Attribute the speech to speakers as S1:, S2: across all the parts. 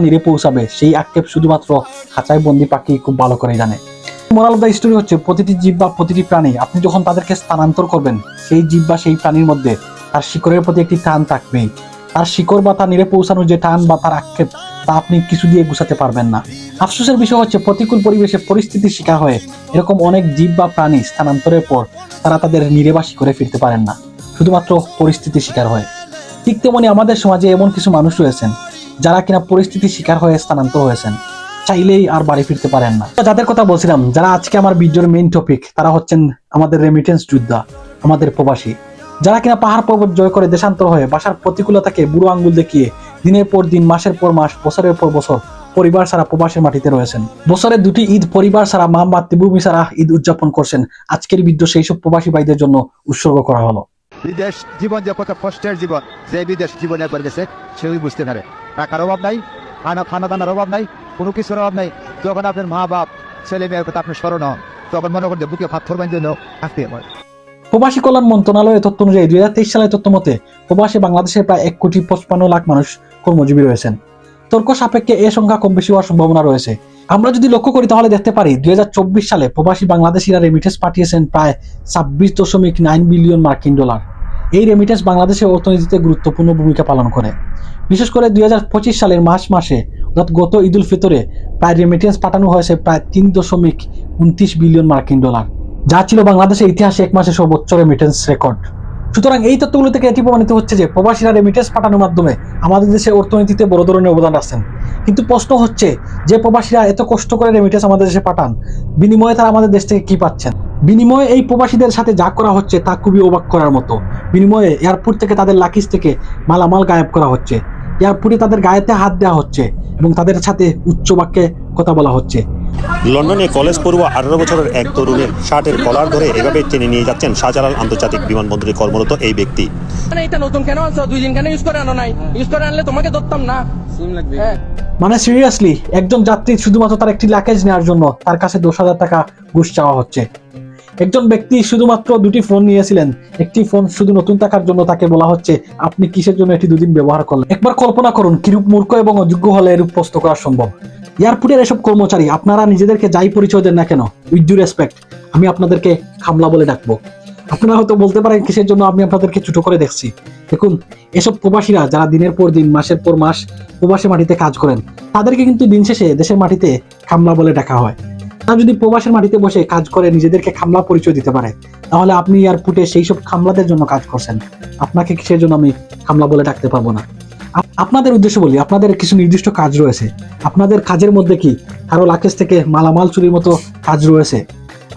S1: নিরে পৌঁছাবে সেই আক্ষেপ শুধুমাত্র খাঁচায় বন্দি পাখি খুব ভালো করে জানে। মোরাল অফ দ্য স্টোরি হচ্ছে, প্রতিটি জীব বা প্রতিটি প্রাণী, আপনি যখন তাদেরকে স্থানান্তর করবেন, সেই জীব বা সেই প্রাণীর মধ্যে তার শিকড়ের প্রতি একটি টান থাকবেই। তার শিকড় বা তার নিরে পৌঁছানোর যে টান বা তার আক্ষেপ, তা আপনি কিছু দিয়ে গুছাতে পারবেন না। আফসোসের বিষয় হচ্ছে, প্রতিকূল পরিবেশে পরিস্থিতির শিকার হয়ে এরকম অনেক জীব বা প্রাণী স্থানান্তরের পর তারা তাদের নিরেবাসী করে ফিরতে পারেন না। শুধুমাত্র পরিস্থিতির শিকার হয়ে। ঠিক তেমনি আমাদের সমাজে এমন কিছু মানুষ রয়েছেন যারা কিনা পরিস্থিতির শিকার হয়ে স্থানান্তর হয়েছেন, চাইলেই আর বাড়ি ফিরতে পারেন না। তো যাদের কথা বলছিলাম, যারা আজকে আমার ভিডিওর মেইন টপিক তারা হচ্ছেন আমাদের রেমিটেন্স যোদ্ধা, আমাদের প্রবাসী। যারা কিনা পাহাড় পর্বত জয় করে দেশান্তর হয়ে বাসার প্রতিকূলতাকে বুড়ো আঙ্গুল দেখিয়ে দিনের পর দিন, মাসের পর মাস, বছরের পর বছর পরিবার সারা প্রবাসের মাটিতে রয়েছেন। বছরে দুটি ঈদ পরিবার সারা মা মাতৃভূমি সারা ঈদ উদযাপন করছেন। আজকের ভিডিও সেই সব প্রবাসী ভাইদের জন্য উৎসর্গ করা হলো।
S2: বিদেশ জীবন যে কত কষ্টের জীবন, যে বিদেশ জীবনে করে গেছে সেও বুঝতে পারে। টাকার অভাব নাই, খানা খানা দানার অভাব নাই, কোনো কিছুর অভাব নাই। যখন আপনার মা বাপ, ছেলে মেয়ের কথা আপনি স্মরণ হন, তখন মনে করেন বুকে পাথর বাঁধতে থাকতে হয়
S1: প্রবাসী কল্যাণ মন্ত্রণালয়ের তথ্য অনুযায়ী দুই হাজার তেইশ সালের তথ্য মতে, প্রবাসী বাংলাদেশে প্রায় এক কোটি পঁচপান্ন লাখ মানুষ কর্মজীবী রয়েছেন। তর্ক সাপেক্ষে এ সংখ্যা কম বেশি হওয়ার সম্ভাবনা রয়েছে। আমরা যদি লক্ষ্য করি তাহলে দেখতে পারি, দুই হাজার চব্বিশ সালে প্রবাসী বাংলাদেশিরা রেমিটেন্স পাঠিয়েছেন প্রায় ছাব্বিশ দশমিক নাইন বিলিয়ন মার্কিন ডলার। এই রেমিটেন্স বাংলাদেশের অর্থনীতিতে গুরুত্বপূর্ণ ভূমিকা পালন করে। বিশেষ করে দুই হাজার পঁচিশ সালের মার্চ মাসে অর্থাৎ গত ঈদুল ফিতরে প্রায় রেমিটেন্স পাঠানো হয়েছে প্রায় তিন দশমিক উনত্রিশ বিলিয়ন মার্কিন ডলার, যা ছিল বাংলাদেশের ইতিহাসে এক মাসে সর্বোচ্চ রেমিটেন্স রেকর্ড সুতরাং এই তথ্যগুলো থেকে এটি প্রমাণিত হচ্ছে যে প্রবাসীরা রেমিটেন্স পাঠানোর মাধ্যমে আমাদের দেশের অর্থনীতিতে বড় ধরনের অবদান রাখছেন। কিন্তু প্রশ্ন হচ্ছে, যে প্রবাসীরা এত কষ্ট করে রেমিটেন্স আমাদের দেশে পাঠান, বিনিময়ে তারা আমাদের দেশ থেকে কি পাচ্ছেন? বিনিময়ে এই প্রবাসীদের সাথে যা করা হচ্ছে তা খুবই অবাক করার মতো। বিনিময়ে এয়ারপোর্ট থেকে তাদের লাকিজ থেকে মালামাল গায়েব করা হচ্ছে। এয়ারপোর্টে তাদের গায়েতে হাত দেওয়া হচ্ছে এবং তাদের সাথে উচ্চ বাক্যে কথা বলা হচ্ছে।
S3: লন্ডনে কলেজ পড়ুয়া আঠারো বছরের এক তরুণের শার্টের কলার ধরে এভাবে টেনে নিয়ে যাচ্ছেন শাহজালাল আন্তর্জাতিক বিমানবন্দরে কর্মরত এই ব্যক্তি।
S4: মানে এটা নতুন কেন আনছো? দুই দিন কেন ইউজ করে আনো নাই? ইউজ করে আনলে তোমাকে ধরতাম না। হ্যাঁ।
S1: মানে সিরিয়াসলি একজন যাত্রী শুধুমাত্র তার একটি লাকেজ নেওয়ার জন্য তার কাছে দশ হাজার টাকা ঘুষ চাওয়া হচ্ছে। একজন ব্যক্তি শুধুমাত্র দুটি ফোন নিয়েছিলেন। একটি ফোন শুধু নতুন টাকার জন্য তাকে বলা হচ্ছে, আপনি কিসের জন্য এটি দুদিন ব্যবহার করলেন? একবার কল্পনা করুন, কিরূপ মূর্খ এবং অযোগ্য হলে এরূপ প্রস্ত করা সম্ভব। এয়ারপোর্টের এসব কর্মচারী, আপনারা নিজেদেরকে যাই পরিচয় দেন না কেন? উইথ ডু রেসপেক্ট আমি আপনাদেরকে খামলা বলে ডাকবো। আপনারা হয়তো বলতে পারেন, কিসের জন্য আমি আপনাদেরকে ছোট করে দেখছি। দেখুন, এসব প্রবাসীরা যারা দিনের পর দিন, মাসের পর মাস প্রবাসী মাটিতে কাজ করেন, তাদেরকে কিন্তু দিন শেষে দেশের মাটিতে খামলা বলে ডাকা হয়। তারা যদি প্রবাসের মাটিতে বসে কাজ করে নিজেদেরকে খামলা পরিচয় দিতে পারে, তাহলে আপনি এয়ারপোর্টে সেই সব খামলাদের জন্য কাজ করছেন। আপনাকে কিসের জন্য আমি খামলা বলে ডাকতে পারব না? আপনাদের উদ্দেশ্য বলি, আপনাদের কিছু নির্দিষ্ট কাজ রয়েছে। আপনাদের কাজের মধ্যে কি কারও লাকেজ থেকে মালামাল চুরির মতো কাজ রয়েছে?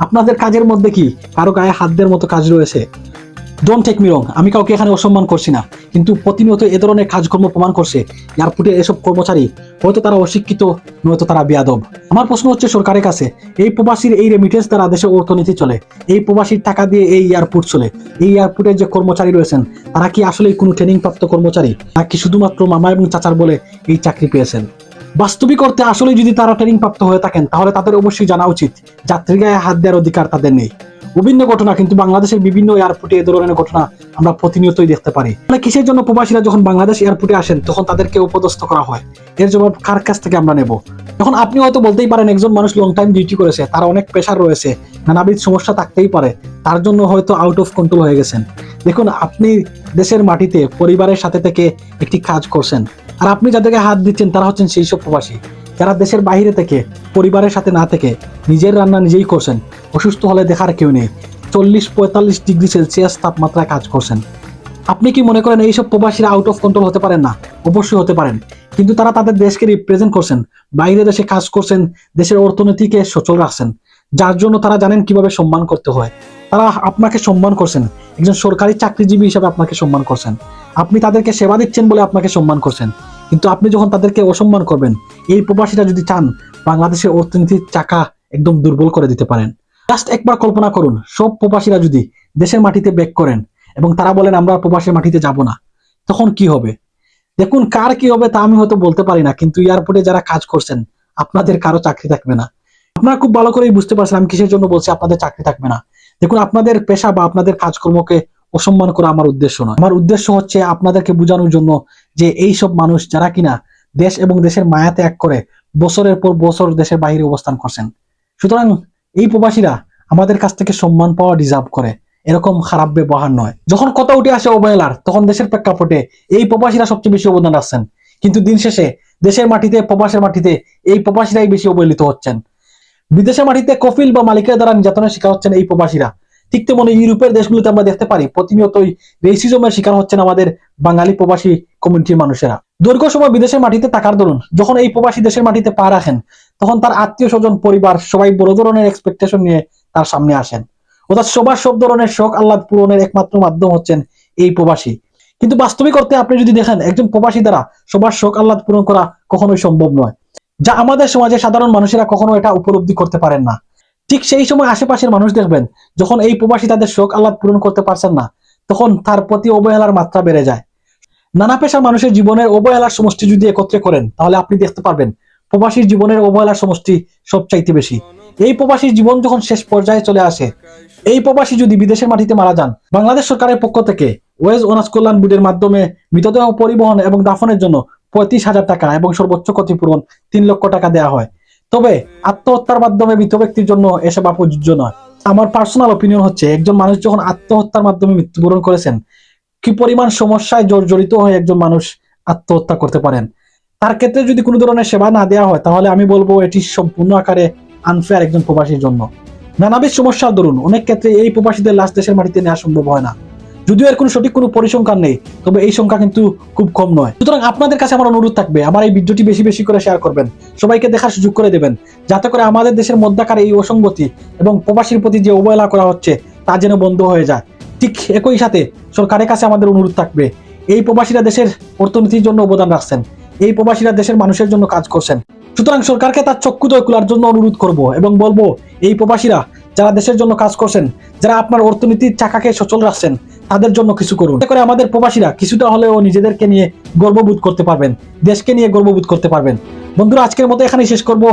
S1: আপনাদের কাজের মধ্যে কি কারও গায়ে হাত দেওয়ার মতো কাজ রয়েছে? ডোন্ট টেক মি রং আমি কাউকে এখানে অসম্মান করছি না। কিন্তু প্রতিনিয়ত এ ধরনের কাজকর্ম প্রমাণ করছে, এয়ারপোর্টে এসব কর্মচারী। হয়তো তারা অশিক্ষিত, নয়তো তারা বেয়াদব। আমার প্রশ্ন হচ্ছে সরকারের কাছে, এই প্রবাসীর এই রেমিটেন্স দ্বারা দেশের অর্থনীতি চলে, এই প্রবাসীর টাকা দিয়ে এই এয়ারপোর্ট চলে, এই এয়ারপোর্টের যে কর্মচারী রয়েছেন, তারা কি আসলে কোনো ট্রেনিং প্রাপ্ত কর্মচারী? নাকি শুধুমাত্র মামা এবং চাচার বলে এই চাকরি পেয়েছেন? বাস্তবিক অর্থে আসলে যদি তারা ট্রেনিং প্রাপ্ত হয়ে থাকেন, তাহলে তাদের অবশ্যই জানা উচিত যাত্রী গায়ে হাত দেওয়ার অধিকার তাদের নেই। বিভিন্ন ঘটনা, কিন্তু বাংলাদেশের বিভিন্ন এয়ারপোর্টে এ ধরনের ঘটনা আমরা প্রতিনিয়তই দেখতে পারি। মানে কিসের জন্য প্রবাসীরা যখন বাংলাদেশ এয়ারপোর্টে আসেন, তখন তাদেরকে উপদস্থ করা হয়। এর জবাব কার কাছ থেকে আমরা নেব? এখন আপনি হয়তো বলতেই পারেন, একজন মানুষ লং টাইম ডিউটি করেছে, তার অনেক প্রেশার রয়েছে, নানাবিধ সমস্যা থাকতেই পারে, তার জন্য হয়তো আউট অফ কন্ট্রোল হয়ে গেছেন। দেখুন, আপনি দেশের মাটিতে, পরিবারের সাথে থেকে একটি কাজ করছেন, আর আপনি যাদেরকে হাত দিচ্ছেন, তারা হচ্ছেন সেই সব প্রবাসী। যারা দেশের বাইরে থেকে, পরিবারের সাথে না থেকে নিজের রান্না নিজেই করছেন, অসুস্থ হলে দেখার কেউ নেই। চল্লিশ পঁয়তাল্লিশ ডিগ্রি সেলসিয়াস তাপমাত্রায় কাজ করছেন। আপনি কি মনে করেন এইসব প্রবাসীরা আউট অফ কন্ট্রোল হতে পারেন না? অবশ্যই হতে পারেন। কিন্তু তারা তাদের দেশকে রিপ্রেজেন্ট করছেন, বাইরে দেশে কাজ করছেন, দেশের অর্থনীতিকে সচল রাখছেন। যার জন্য তারা জানেন কীভাবে সম্মান করতে হয়। তারা আপনাকে সম্মান করছেন। একজন সরকারি চাকরিজীবী হিসাবে আপনাকে সম্মান করছেন। আপনি তাদেরকে সেবা দিচ্ছেন বলে আপনাকে সম্মান করছেন। কিন্তু আপনি যখন তাদেরকে অসম্মান করবেন, এই প্রবাসীরা যদি চান বাংলাদেশের অর্থনীতির চাকা একদম দুর্বল করে দিতে পারেন। জাস্ট একবার কল্পনা করুন, সব প্রবাসীরা যদি দেশের মাটিতে ব্যাক করেন এবং তারা বলেন, আমরা প্রবাসের মাটিতে যাব না। তখন কি হবে? দেখুন, কার কি হবে তা আমি হয়তো বলতে পারি না, কিন্তু এয়ারপোর্টে যারা কাজ করছেন, আপনাদের কারও চাকরি থাকবে না। আপনারা খুব ভালো করেই বুঝতে পারছেন, আমি কিসের জন্য বলছি, আপনাদের চাকরি থাকবে না। দেখুন, আপনাদের পেশা বা আপনাদের কাজকর্মকে অসম্মান করা আমার উদ্দেশ্য নয়। আমার উদ্দেশ্য হচ্ছে আপনাদেরকে বোঝানোর জন্য যে এই সব মানুষ যারা কিনা দেশ এবং দেশের মায়া ত্যাগ করে বছরের পর বছর দেশের বাহিরে অবস্থান করছেন। সুতরাং এই প্রবাসীরা আমাদের কাছ থেকে সম্মান পাওয়া ডিজার্ভ করে। এরকম খারাপ ব্যবহার নয়। যখন কথা উঠে আসে অবহেলার, তখন দেশের প্রেক্ষাপটে এই প্রবাসীরা সবচেয়ে বেশি অবদান রাখছেন। কিন্তু দিন শেষে দেশের মাটিতে, প্রবাসের মাটিতে এই প্রবাসীরাই বেশি অবহেলিত হচ্ছেন। বিদেশের মাটিতে কফিল বা মালিকের দ্বারা নির্যাতনের শিকার হচ্ছেন এই প্রবাসীরা। ঠিক তেমনি ইউরোপের দেশগুলোতে আমরা দেখতে পারি, প্রতিনিয়তই রেসিজমের শিকার হচ্ছেন আমাদের বাঙালি প্রবাসী কমিউনিটির মানুষেরা। দীর্ঘ সময় বিদেশের মাটিতে থাকার দরুন, যখন এই প্রবাসী দেশের মাটিতে পা রাখেন, তখন তার আত্মীয় স্বজন, পরিবার, সবাই বড় ধরনের এক্সপেকটেশন নিয়ে তার সামনে আসেন। অর্থাৎ সবার সব ধরনের শখ আহ্লাদ পূরণের একমাত্র মাধ্যম হচ্ছেন এই প্রবাসী। কিন্তু বাস্তবিক অর্থে আপনি যদি দেখেন, একজন প্রবাসী দ্বারা সবার শোক আহ্লাদ পূরণ করা কখনোই সম্ভব নয়। যা আমাদের সমাজে সাধারণ মানুষেরা কখনো এটা উপলব্ধি করতে পারেন না। ঠিক সেই সময় আশেপাশের মানুষ দেখবেন, যখন এই প্রবাসী তাদের শোক আহ্লাদ পূরণ করতে পারছেন না, তখন তার প্রতি অবহেলার মাত্রা বেড়ে যায়। নানা পেশার মানুষের জীবনের অবহেলার সমষ্টি যদি একত্রে করেন, তাহলে আপনি দেখতে পারবেন, প্রবাসীর জীবনের অবহেলার সমষ্টি সবচাইতে বেশি। এই প্রবাসীর জীবন যখন শেষ পর্যায়ে চলে আসে, এই প্রবাসী যদি বিদেশের মাটিতে মারা যান, বাংলাদেশ সরকারের পক্ষ থেকে ওয়েজ অনার্স কল্যাণ বোর্ডের মাধ্যমে মৃতদেহ পরিবহন এবং দাফনের জন্য পঁয়ত্রিশ হাজার টাকা এবং সর্বোচ্চ ক্ষতিপূরণ তিন লক্ষ টাকা দেওয়া হয়। তবে আত্মহত্যার মাধ্যমে মৃত ব্যক্তির জন্য এসব প্রযোজ্য নয়। আমার পার্সোনাল অপিনিয়ন হচ্ছে, একজন মানুষ যখন আত্মহত্যার মাধ্যমে মৃত্যুবরণ করেছেন, কি পরিমাণ সমস্যায় জর্জরিত হয়ে একজন মানুষ আত্মহত্যা করতে পারেন? তার ক্ষেত্রে যদি কোনো ধরনের সেবা না দেওয়া হয়, তাহলে আমি বলব এটি সম্পূর্ণ আকারে আনফেয়ার একজন প্রবাসীর জন্য। নানাবিধ সমস্যার দরুন অনেক ক্ষেত্রে এই প্রবাসীদের লাশ দেশের মাটিতে নেওয়া সম্ভব হয় না। যদিও এর কোনো সঠিক কোনো পরিসংখ্যান নেই, তবে এই সংখ্যা কিন্তু খুব কম নয়। সুতরাং আপনাদের কাছে আমার অনুরোধ থাকবে, আমার এই ভিডিওটি বেশি বেশি করে শেয়ার করবেন, সবাইকে দেখার সুযোগ করে দেবেন, যাতে করে আমাদের দেশের মধ্যাকার এই অসঙ্গতি এবং প্রবাসীর প্রতি যে অবহেলা করা হচ্ছে, তা যেন বন্ধ হয়ে যায়। ঠিক একই সাথে সরকারের কাছে আমাদের অনুরোধ থাকবে, এই প্রবাসীরা দেশের অর্থনীতির জন্য অবদান রাখছেন, এই প্রবাসীরা দেশের মানুষের জন্য কাজ করছেন। সুতরাং সরকারকে তার চক্ষুদয় খোলার জন্য অনুরোধ করব এবং বলব, এই প্রবাসীরা যারা দেশের জন্য কাজ করছেন, যারা আপনার অর্থনীতির চাকাকে সচল রাখছেন তাদের জন্য কিছু করুন। করে আমাদের প্রবাসীরা কিছুটা হলেও নিজেদেরকে নিয়ে গর্ববোধ করতে পারবেন। দেশকে নিয়ে গর্ববোধ করতে পারবেন। বন্ধুরা, আজকের মতো এখানে শেষ করব।